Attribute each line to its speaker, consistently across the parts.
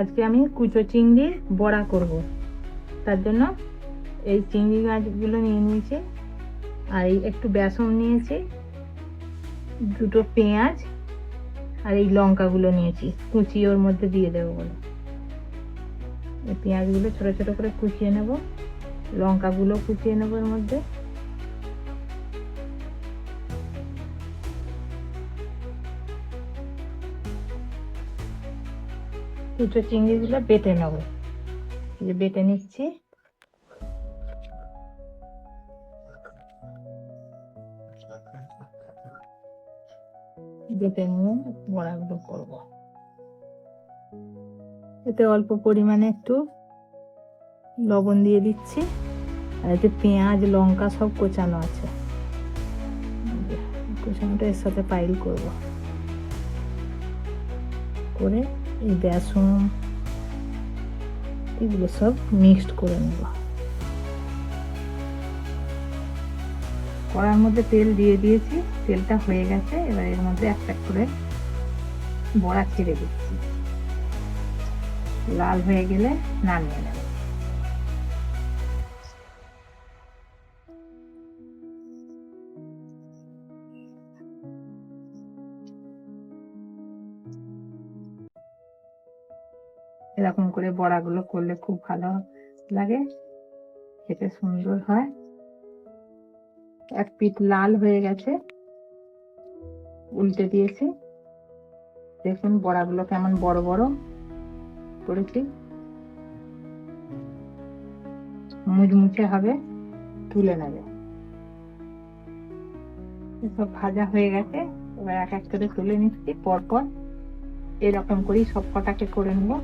Speaker 1: আজকে আমি কুচো চিংড়ির বড়া করব। তার জন্য এই চিংড়ি মাছগুলো নিয়ে নিয়েছি, আর এই একটু বেসন নিয়েছি, দুটো পেঁয়াজ, আর এই লঙ্কাগুলো নিয়েছি। কুচি ওর মধ্যে দিয়ে দেবো বলে। এই পেঁয়াজগুলো ছোটো ছোটো করে কুচিয়ে নেব, লঙ্কাগুলো কুচিয়ে নেব এর মধ্যে। কুচো চিংড়িগুলো বেটে নেব। যে বেটে নিচ্ছি। বেটে নিয়ে বড়াগুলো করব। এতে অল্প পরিমাণে একটু লবণ দিয়ে দিচ্ছি। আর এতে পেঁয়াজ, লঙ্কা সব কোচানো আছে। কোচানোটা এর সাথে পাইল করব। করে এই বেসন, এগুলো সব মিক্সড করে নেব। কড়ার মধ্যে তেল দিয়ে দিয়েছি, তেলটা হয়ে গেছে, এবার এর মধ্যে একটা করে বড়া ছেড়ে দিচ্ছি। লাল হয়ে গেলে নামিয়ে নেব। এরকম করে বড়াগুলো করলে খুব ভালো লাগে। খেতে সুন্দর হয়। এক পিঠ লাল হয়ে গেছে। উল্টে দিয়েছি। দেখুন বড়াগুলো কেমন বড় বড় করেছি। মুচমুচে হবে, তুলে নেবে। সব ভাজা হয়ে গেছে। এবার এক এক করে তুলে নিচ্ছি। পরপর এরকম করেই সব কটাকে করে নেব।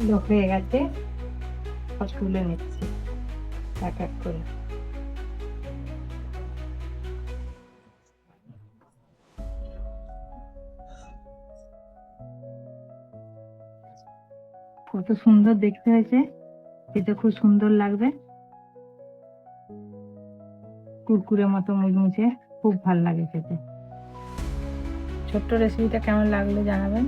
Speaker 1: এগুলো হয়ে গেছে। সব তুলে নিচ্ছি, এক এক করে। কত সুন্দর দেখতে হয়েছে খেতে খুব সুন্দর লাগবে। কুরকুরে মতো মুচমুচে, খুব ভালো লাগে খেতে। ছোট্ট রেসিপিটা কেমন লাগল জানাবেন?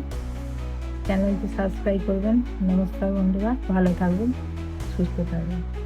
Speaker 1: চ্যানেলটি সাবস্ক্রাইব করবেন। নমস্কার বন্ধুরা ভালো থাকবেন সুস্থ থাকবেন।